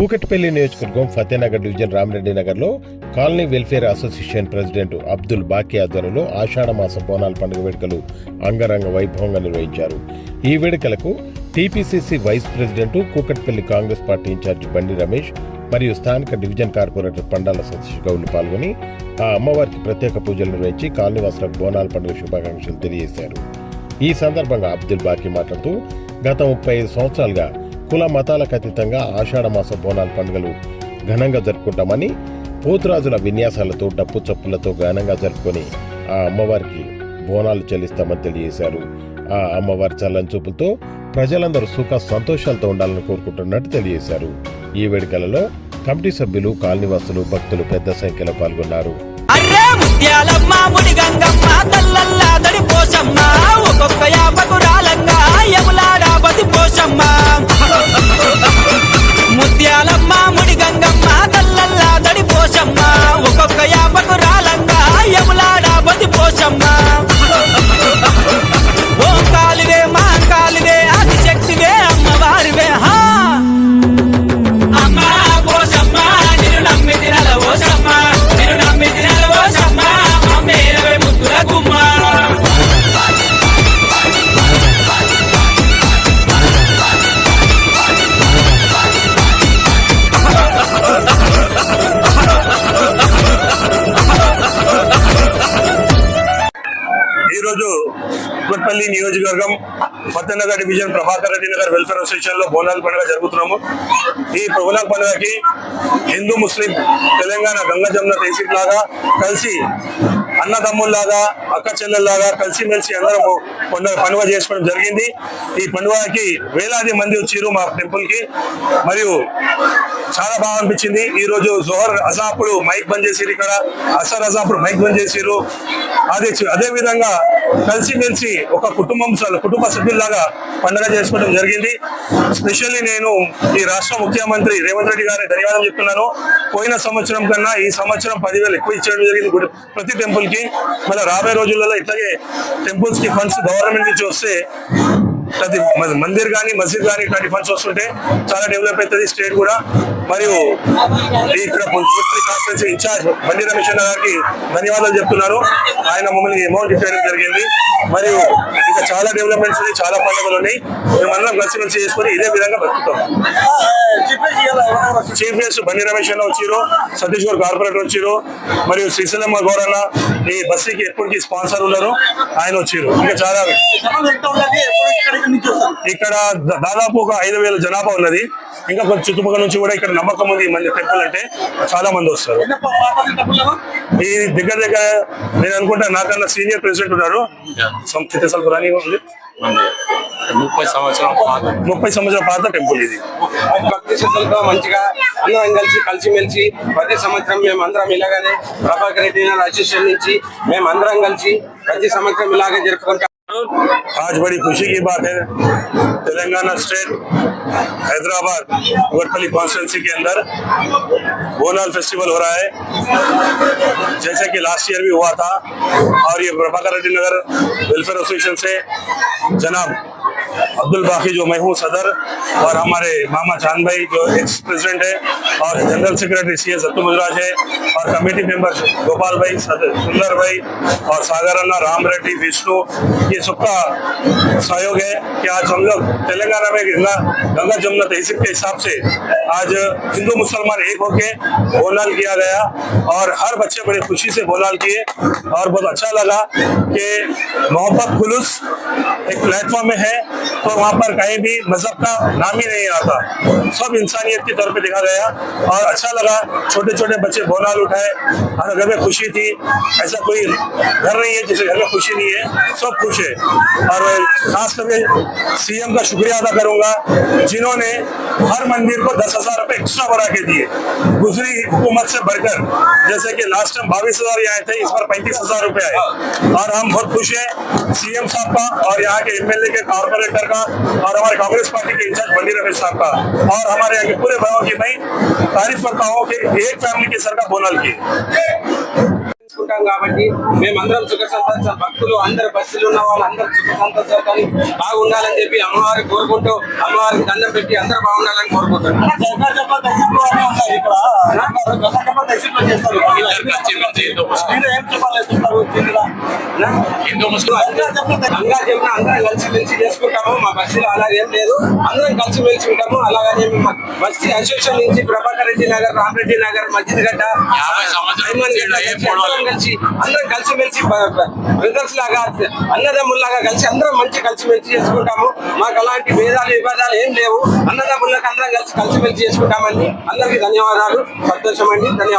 కూకట్పల్లి నియోజకవర్గం ఫతేనగర్ డివిజన్ రామిరెడ్డి నగర్లో colony welfare association president Abdul Baqi ఆధ్వర్యంలో ఆషాఢ మాస బోనాల పండుగ వేడుకలు అంగరంగ వైభవంగా నిర్వహించారు. ఈ వేడుకలకు TPCC vice president Kukatpally Congress party in charge Bandi Ramesh మరియు స్థానిక డివిజన్ కార్పొరేటర్ పండాల సతీష్ గౌడ్లు పాల్గొని ఆ అమ్మవారికి ప్రత్యేక పూజలు నిర్వహించి కాలనీవాసులకు బోనాల పండుగ శుభాకాంక్షలు తెలియజేశారు. ఈ సందర్భంగా అబ్దుల్ బాకీ మాట్లాడుతూ గత ముప్పై ఐదు సంవత్సరాలుగా కుల మతాలకు అతీతంగా ఆషాఢ మాస బోనాల పండుగలు ఘనంగా జరుపుకుంటామని పోతురాజుల విన్యాసాలతో డప్పు చప్పులతో ఘనంగా జరుపుకొని ఆ అమ్మవారికి బోనాలు చెల్లిస్తామని తెలియజేశారు. ఆ అమ్మవారి చల్లని చూపులతో ప్రజలందరూ సుఖ సంతోషాలతో ఉండాలని కోరుకుంటున్నట్టు తెలియజేశారు. ఈ వేడుకలలో కమిటీ సభ్యులు కాలనీవాసులు భక్తులు పెద్ద సంఖ్యలో పాల్గొన్నారు. ఒక్కొక్క యాపకు రాలంగా యములాడా బతి కుట్పల్లి నియోజకవర్గం ఫతేనగర్ డివిజన్ ప్రభాకర్ రెడ్డి నగర్ వెల్ఫేర్ అసోసియేషన్లో బోనాల పండుగ జరుగుతున్నాము ఈ బోనాల పండుగకి హిందూ ముస్లిం తెలంగాణ గంగా జమున తహసీల్ లాగా కలిసి అన్నదమ్ముల్లాగా అక్క చెల్లెల్లాగా కలిసి మెలిసి పండుగ పండుగ చేసుకోవడం జరిగింది. ఈ పండుగకి వేలాది మంది వచ్చారు మా టెంపుల్కి. మరియు చాలా బాగా అనిపించింది. ఈ రోజు జోహర్ అజాపుడు మైక్ బంద్ చేసిరు ఇక్కడ. అసర్ అజాపుడు మైక్ బంద్ చేసిరు అదే అదే విధంగా కలిసిమెలిసి ఒక కుటుంబం కుటుంబ సభ్యుల్లాగా పండుగ చేసుకోవడం జరిగింది. స్పెషల్లీ నేను ఈ రాష్ట్ర ముఖ్యమంత్రి రేవంత్ రెడ్డి గారికి ధన్యవాదాలు చెప్తున్నాను. పోయిన సంవత్సరం కన్నా ఈ సంవత్సరం పదివేలు ఎక్కువ ఇచ్చేయడం జరిగింది ప్రతి టెంపుల్కి మళ్ళీ రాబోయే రోజులలో ఇట్లాగే టెంపుల్స్కి ఫండ్స్ గవర్నమెంట్ నుంచి వస్తే ప్రతి మందిర్ కానీ మస్జిద్ కానీ ఇట్లాంటి ఫండ్స్ వస్తుంటే చాలా డెవలప్ అవుతుంది స్టేట్ కూడా. మరియు ఇక్కడ కాన్స్టిట్యూన్సీ ఇన్ఛార్జ్ బండి రమేష్ గారికి ధన్యవాదాలు చెప్తున్నారు. ఆయన మమ్మల్ని అమౌంట్ ఇచ్చేయడం జరిగింది. మరియు చాలా డెవలప్మెంట్స్ ఉన్నాయి చాలా పండుగలు ఉన్నాయి. మేమందరం కలిసి కలిసి చేసుకొని ఇదే విధంగా బతుకుతాం. చీఫ్ గెస్ట్ బండి రమేష్ అన్న వచ్చిరు సతీష్ గౌడ్ కార్పొరేటర్ వచ్చిరు మరియు శ్రీశైలమ్మ గౌరన్న ఈ బస్సుకి ఎప్పటికీ స్పాన్సర్ ఉన్నారు ఆయన వచ్చిరు ఇంకా చాలా ఇక్కడ దాదాపు ఒక ఐదు వేల జనాభా ఉన్నది. ఇంకా కొంచెం చుట్టుపక్కల నుంచి కూడా ఇక్కడ నమ్మకం ఉంది మంది టెంపుల్ అంటే. చాలా మంది వస్తారు. ఈ దగ్గర దగ్గర నేను అనుకుంటా నాకన్నా సీనియర్ ప్రెసిడెంట్ ఉన్నారు. సంస్థ సల్పురాని ఉంది. ముప్పై సంవత్సరం పాత. ముప్పై సంవత్సరాల పాత టెంపుల్ ఇది. భక్తి శ్రద్ధలతో మంచిగా అందరం కలిసి కలిసిమెలిసి ప్రతి సంవత్సరం మేము అందరం ఇలాగనే ప్రభాకర్ రెడ్డి అసోసియేషన్ నుంచి మేము అందరం కలిసి ప్రతి సంవత్సరం ఇలాగే జరుపుకుంటాం آج بڑی خوشی کی بات ہے۔ تلنگانہ اسٹیٹ حیدرآباد اگرپلی کانسٹیٹنسی کے اندر بونال فیسٹیول ہو رہا ہے۔ جیسے کہ لاسٹ ایئر بھی ہوا تھا اور یہ پربھاکر ریڈی نگر ویلفیئر ایسوسیشن سے جناب عبدالباقی جو میں ہوں صدر اور ہمارے ماما چاند بھائی جو ایکس پریزیڈنٹ ہے اور جنرل سیکرٹری سی ایس زتو مدراج ہے اور کمیٹی ممبر گوپال بھائی سندر بھائی اور ساگرانہ رام ریڈی، وشنو، یہ سب کا سہیوگ ہے کہ آج ہم لوگ تلنگانہ میں گنگا گنگا جمنا تہذیب کے حساب سے آج ہندو مسلمان ایک ہو کے بولال کیا گیا اور ہر بچے بڑے خوشی سے بولال کیے اور بہت اچھا لگا کہ محبت خلوص ایک پلیٹ فارم میں ہے تو وہاں پر کہیں بھی مذہب کا نام ہی نہیں آتا۔ سب انسانیت کی طور پہ دکھا گیا اور اچھا لگا۔ چھوٹے چھوٹے بچے بولال اٹھائے۔ ہر گھر میں خوشی تھی۔ ایسا کوئی گھر نہیں ہے جسے گھر میں خوشی نہیں ہے۔ سب خوش ہے اور خاص کر کے سی ایم کا شکریہ ادا کروں گا جنہوں نے ہر مندر کو دس ہزار روپے ایکسٹرا بڑھا کے دیے۔ دوسری حکومت سے بڑھ کر، جیسے کہ لاسٹ ٹائم باٮٔیس ہزار آئے تھے، اس پر پینتیس ہزار روپے آئے۔ اور ہم بہت خوش ہیں۔ سی ایم صاحب کا اور یہاں کے ایم ایل اے کے کارپوریٹ سینیٹر کا اور ہمارے کانگریس پارٹی کے انچارج بندی روش صاحب کا اور ہمارے آگے پورے بھائیوں کی میں تعریف کرتا ہوں کہ ایک فیملی کی سرکار بونل کی చేసుకుంటాం కాబట్టి మేమందరం సుఖ సంతోష. భక్తులు అందరు బస్సులు ఉన్న వాళ్ళు అందరూ సుఖ సంతోషాలు బాగుండాలని చెప్పి అమ్మవారికి కోరుకుంటూ అమ్మవారికి దండం పెట్టి అందరూ బాగుండాలని కోరుకుంటున్నాం గంగా జమున అందరం కలిసి మెలిసి చేసుకుంటాము మా బస్సులో అలాగేం లేదు. అందరం కలిసి మెలిసి ఉంటాము అలాగనే మా బస్తీ అసోసియేషన్ నుంచి ప్రభాకర్ రెడ్డి నగర్ రామరెడ్డి నగర్ మధ్యది గడ్డ అందరం కలిసి అందరం కలిసి మెలిసి బ్రదర్స్ లాగా అన్నదమ్ముల్లాగా కలిసి అందరం మంచి కలిసి మెలిసి చేసుకుంటాము. మాకు అలాంటి భేదాలు విభేదాలు ఏం లేవు. అన్నదమ్ములకు అందరం కలిసి కలిసి మెలిసి చేసుకుంటామండి. అందరికీ ధన్యవాదాలు. సంతోషం అండి ధన్యవాదాలు.